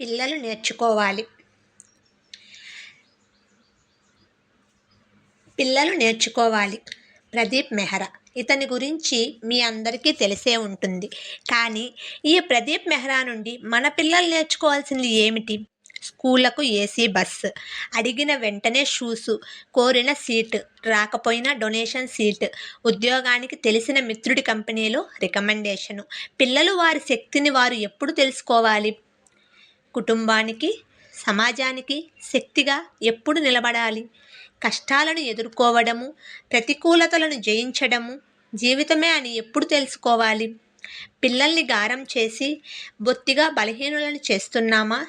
పిల్లలు నేర్చుకోవాలి. పిల్లలు నేర్చుకోవాలి. ప్రదీప్ మెహ్రా. ఇతని గురించి మీ అందరికీ తెలిసే ఉంటుంది. కానీ ఈ ప్రదీప్ మెహ్రా నుండి మన పిల్లలు నేర్చుకోవాల్సింది ఏమిటి? స్కూళ్ళకు ఏసీ బస్సు. అడిగిన వెంటనే షూసు. కోరిన సీటు. రాకపోయినా డొనేషన్ సీట్. ఉద్యోగానికి తెలిసిన మిత్రుడి కంపెనీలో రికమెండేషను. పిల్లలు వారి శక్తిని వారు ఎప్పుడు తెలుసుకోవాలి? కుటుంబానికి సమాజానికి శక్తిగా ఎప్పుడు నిలబడాలి? కష్టాలను ఎదుర్కోవడము ప్రతికూలతలను జయించడము జీవితమే అని ఎప్పుడు తెలుసుకోవాలి? పిల్లల్ని గారం చేసి బొత్తిగా బలహీనులను చేస్తున్నామా?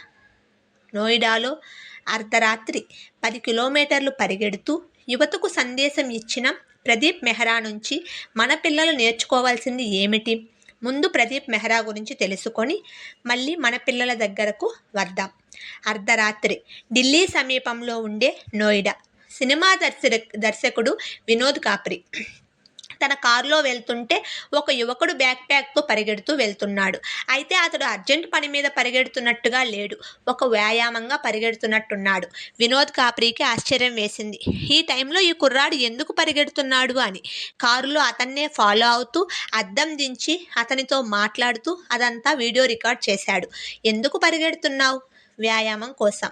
నోయిడాలో అర్ధరాత్రి పది కిలోమీటర్లు పరిగెడుతూ యువతకు సందేశం ఇచ్చిన ప్రదీప్ మెహ్రా నుంచి మన పిల్లలు నేర్చుకోవాల్సింది ఏమిటి? ముందు ప్రదీప్ మెహ్రా గురించి తెలుసుకొని మళ్ళీ మన పిల్లల దగ్గరకు వద్దాం. అర్ధరాత్రి. ఢిల్లీ సమీపంలో ఉండే నోయిడా. సినిమా దర్శక దర్శకుడు వినోద్ కాప్రి. తన కారులో వెళ్తుంటే ఒక యువకుడు బ్యాక్ ప్యాక్తో పరిగెడుతూ వెళ్తున్నాడు. అయితే అతడు అర్జెంట్ పని మీద పరిగెడుతున్నట్టుగా లేడు. ఒక వ్యాయామంగా పరిగెడుతున్నట్టున్నాడు. వినోద్ కాప్రీకి ఆశ్చర్యం వేసింది. ఈ టైంలో ఈ కుర్రాడు ఎందుకు పరిగెడుతున్నాడు అని. కారులో అతన్నే ఫాలో అవుతూ అద్దం దించి అతనితో మాట్లాడుతూ అదంతా వీడియో రికార్డ్ చేశాడు. ఎందుకు పరిగెడుతున్నావు? వ్యాయామం కోసం.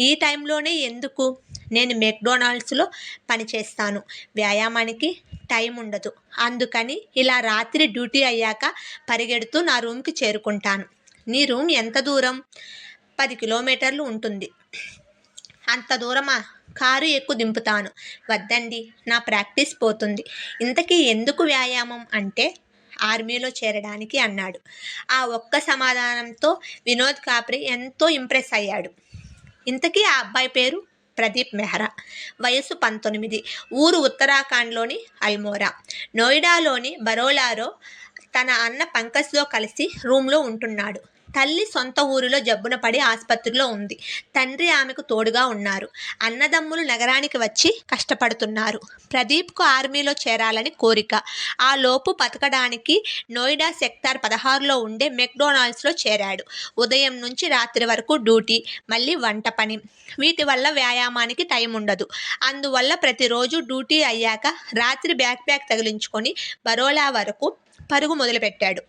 ఈ టైంలోనే ఎందుకు? నేను మెక్డొనాల్డ్స్లో పనిచేస్తాను వ్యాయామానికి టైం ఉండదు అందుకని ఇలా రాత్రి డ్యూటీ అయ్యాక పరిగెడుతూ నా రూమ్కి చేరుకుంటాను. నీ రూమ్ ఎంత దూరం? పది కిలోమీటర్లు ఉంటుంది. అంత దూరమా? కారు ఎక్కువ దింపుతాను. వద్దండి నా ప్రాక్టీస్ పోతుంది. ఇంతకీ ఎందుకు వ్యాయామం? అంటే ఆర్మీలో చేరడానికి అన్నాడు. ఆ ఒక్క సమాధానంతో వినోద్ కాప్రి ఎంతో ఇంప్రెస్ అయ్యాడు. ఇంతకీ ఆ అబ్బాయి పేరు? ప్రదీప్ మెహ్రా. వయసు పంతొమ్మిది. ఊరు ఉత్తరాఖండ్లోని అల్మోరా. నోయిడాలోని బరోలాలో తన అన్న పంకజ్తో కలిసి రూమ్లో ఉంటున్నాడు. తల్లి సొంత ఊరిలో జబ్బున పడి ఆసుపత్రిలో ఉంది. తండ్రి ఆమెకు తోడుగా ఉన్నారు. అన్నదమ్ములు నగరానికి వచ్చి కష్టపడుతున్నారు. ప్రదీప్కు ఆర్మీలో చేరాలని కోరిక. ఆ లోపు బతకడానికి నోయిడా సెక్టార్ పదహారులో ఉండే మెక్డొనాల్డ్స్లో చేరాడు. ఉదయం నుంచి రాత్రి వరకు డ్యూటీ మళ్ళీ వంట పని. వీటి వల్ల వ్యాయామానికి టైం ఉండదు. అందువల్ల ప్రతిరోజు డ్యూటీ అయ్యాక రాత్రి బ్యాక్ ప్యాక్ తగిలించుకొని బరోలా వరకు పరుగు మొదలుపెట్టాడు.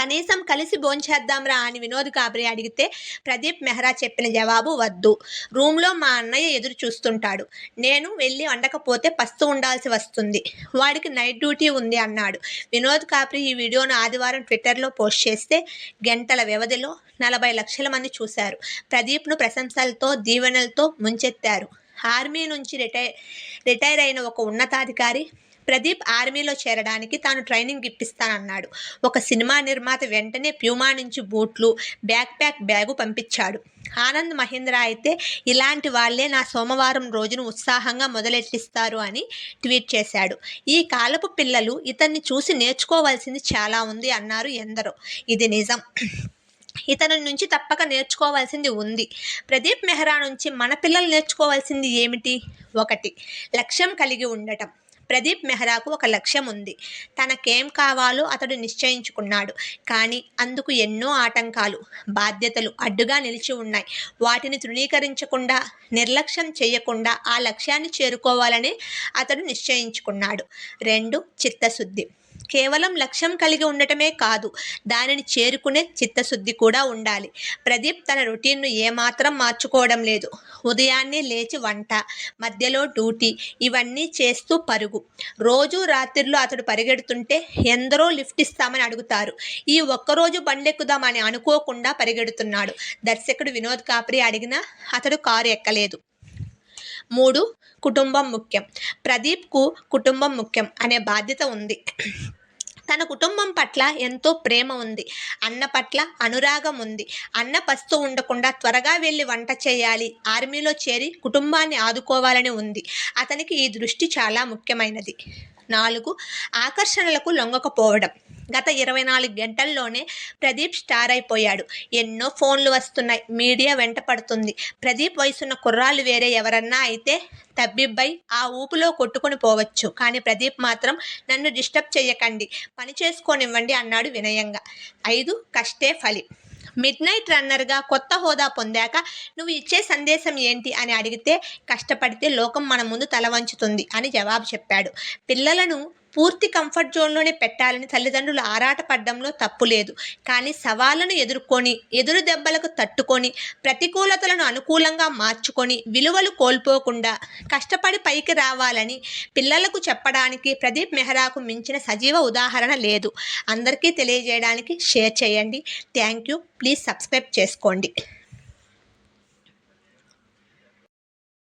కనీసం కలిసి భోంచేద్దాంరా అని వినోద్ కాబరి అడిగితే ప్రదీప్ మెహ్రా చెప్పిన జవాబు వద్దు. రూమ్లో మా అన్నయ్య ఎదురు చూస్తుంటాడు. నేను వెళ్ళి వండకపోతే పస్తు ఉండాల్సి వస్తుంది. వాడికి నైట్ డ్యూటీ ఉంది అన్నాడు. వినోద్ కాప్రి ఈ వీడియోను ఆదివారం ట్విట్టర్లో పోస్ట్ చేస్తే గంటల వ్యవధిలో నలభై లక్షల మంది చూశారు. ప్రదీప్ను ప్రశంసలతో దీవెనలతో ముంచెత్తారు. ఆర్మీ నుంచి రిటైర్ రిటైర్ అయిన ఒక ఉన్నతాధికారి ప్రదీప్ ఆర్మీలో చేరడానికి తాను ట్రైనింగ్ ఇప్పిస్తానన్నాడు ఒక సినిమా నిర్మాత వెంటనే ప్యూమా నుంచి బూట్లు బ్యాక్ ప్యాక్ బ్యాగు పంపించాడు. ఆనంద్ మహేంద్ర అయితే ఇలాంటి వాళ్ళే నా సోమవారం రోజును ఉత్సాహంగా మొదలెట్టిస్తారు అని ట్వీట్ చేశాడు. ఈ కాలపు పిల్లలు ఇతన్ని చూసి నేర్చుకోవాల్సింది చాలా ఉంది అన్నారు ఎందరో. ఇది నిజం. ఇతని నుంచి తప్పక నేర్చుకోవాల్సింది ఉంది. ప్రదీప్ మెహ్రా నుంచి మన పిల్లలు నేర్చుకోవాల్సింది ఏమిటి? ఒకటి లక్ష్యం కలిగి ఉండటం. ప్రదీప్ మెహ్రాకు ఒక లక్ష్యం ఉంది తనకేం కావాలో అతడు నిశ్చయించుకున్నాడు. కానీ అందుకు ఎన్నో ఆటంకాలు బాధ్యతలు అడ్డుగా నిలిచి ఉన్నాయి. వాటిని తృణీకరించకుండా నిర్లక్ష్యం చేయకుండా ఆ లక్ష్యాన్ని చేరుకోవాలని అతడు నిశ్చయించుకున్నాడు. రెండు చిత్తశుద్ధి. కేవలం లక్ష్యం కలిగి ఉండటమే కాదు దానిని చేరుకునే చిత్తశుద్ధి కూడా ఉండాలి. ప్రదీప్ తన రొటీన్ను ఏమాత్రం మార్చుకోవడం లేదు. ఉదయాన్నే లేచి వంట మధ్యలో డ్యూటీ ఇవన్నీ చేస్తూ పరుగు. రోజు రాత్రిలో అతడు పరిగెడుతుంటే ఎందరో లిఫ్ట్ ఇస్తామని అడుగుతారు. ఈ ఒక్కరోజు బండెక్కుదామని అనుకోకుండా పరిగెడుతున్నాడు. దర్శకుడు వినోద్ కాప్రి అడిగినా అతడు కారు ఎక్కలేదు. మూడు కుటుంబం ముఖ్యం. ప్రదీప్కు కుటుంబం ముఖ్యం అనే బాధ్యత ఉంది. తన కుటుంబం పట్ల ఎంతో ప్రేమ ఉంది. అన్న పట్ల అనురాగం ఉంది. అన్న పస్తు ఉండకుండా త్వరగా వెళ్ళి వంట చేయాలి. ఆర్మీలో చేరి కుటుంబాన్ని ఆదుకోవాలని ఉంది. అతనికి ఈ దృష్టి చాలా ముఖ్యమైనది. నాలుగు ఆకర్షణలకు లొంగకపోవడం. గత ఇరవై నాలుగు గంటల్లోనే ప్రదీప్ స్టార్ అయిపోయాడు. ఎన్నో ఫోన్లు వస్తున్నాయి. మీడియా వెంట పడుతుంది. ప్రదీప్ వయసున్న కుర్రాళ్ళు వేరే ఎవరన్నా అయితే తబ్బిబ్బై ఆ ఊపులో కొట్టుకొని పోవచ్చు. కానీ ప్రదీప్ మాత్రం నన్ను డిస్టర్బ్ చేయకండి పని చేసుకోనివ్వండి అన్నాడు వినయంగా. ఐదు కష్టే ఫలి. మిడ్ నైట్ రన్నర్గా కొత్త హోదా పొందాక నువ్వు ఇచ్చే సందేశం ఏంటి అని అడిగితే కష్టపడితే లోకం మన ముందు తల వంచుతుంది అని జవాబు చెప్పాడు. పిల్లలను పూర్తి కంఫర్ట్ జోన్లోనే పెట్టాలని తల్లిదండ్రులు ఆరాటపడడంలో తప్పు లేదు. కానీ సవాళ్ళను ఎదుర్కొని ఎదురు దెబ్బలకు తట్టుకొని ప్రతికూలతలను అనుకూలంగా మార్చుకొని విలువలు కోల్పోకుండా కష్టపడి పైకి రావాలని పిల్లలకు చెప్పడానికి ప్రదీప్ మెహ్రాకు మించిన సజీవ ఉదాహరణ లేదు. అందరికీ తెలియజేయడానికి షేర్ చేయండి. Thank you. ప్లీజ్ సబ్స్క్రైబ్ చేసుకోండి.